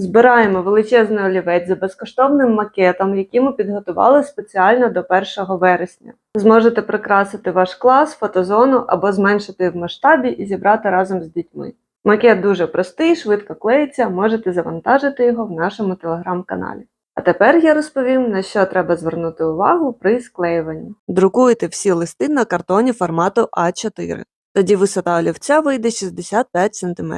Збираємо величезний олівець за безкоштовним макетом, який ми підготували спеціально до 1 вересня. Зможете прикрасити ваш клас, фотозону або зменшити в масштабі і зібрати разом з дітьми. Макет дуже простий, швидко клеїться, можете завантажити його в нашому телеграм-каналі. А тепер я розповім, на що треба звернути увагу при склеюванні. Друкуйте всі листи на картоні формату А4. Тоді висота олівця вийде 65 см.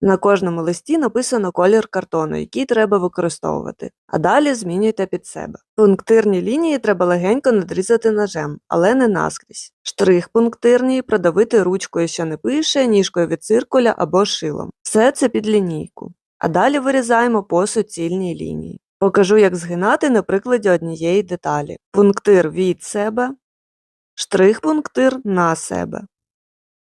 На кожному листі написано колір картону, який треба використовувати, а далі змінюйте під себе. Пунктирні лінії треба легенько надрізати ножем, але не наскрізь. Штрих пунктирний продавити ручкою, що не пише, ніжкою від циркуля або шилом. Все це під лінійку. А далі вирізаємо по суцільній лінії. Покажу, як згинати на прикладі однієї деталі. Пунктир від себе, штрих-пунктир на себе.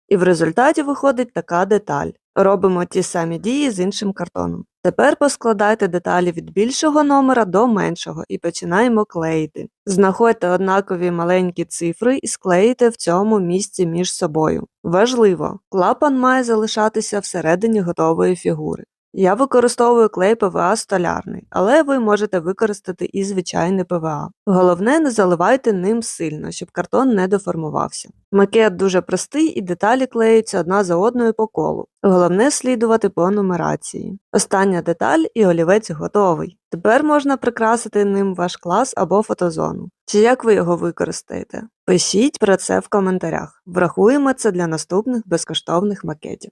І в результаті виходить така деталь. Робимо ті самі дії з іншим картоном. Тепер поскладайте деталі від більшого номера до меншого і починаємо клеїти. Знаходьте однакові маленькі цифри і склеїте в цьому місці між собою. Важливо, клапан має залишатися всередині готової фігури. Я використовую клей ПВА столярний, але ви можете використати і звичайний ПВА. Головне, не заливайте ним сильно, щоб картон не деформувався. Макет дуже простий і деталі клеються одна за одною по колу. Головне слідувати по нумерації. Остання деталь і олівець готовий. Тепер можна прикрасити ним ваш клас або фотозону. Чи як ви його використаєте? Пишіть про це в коментарях. Врахуємо це для наступних безкоштовних макетів.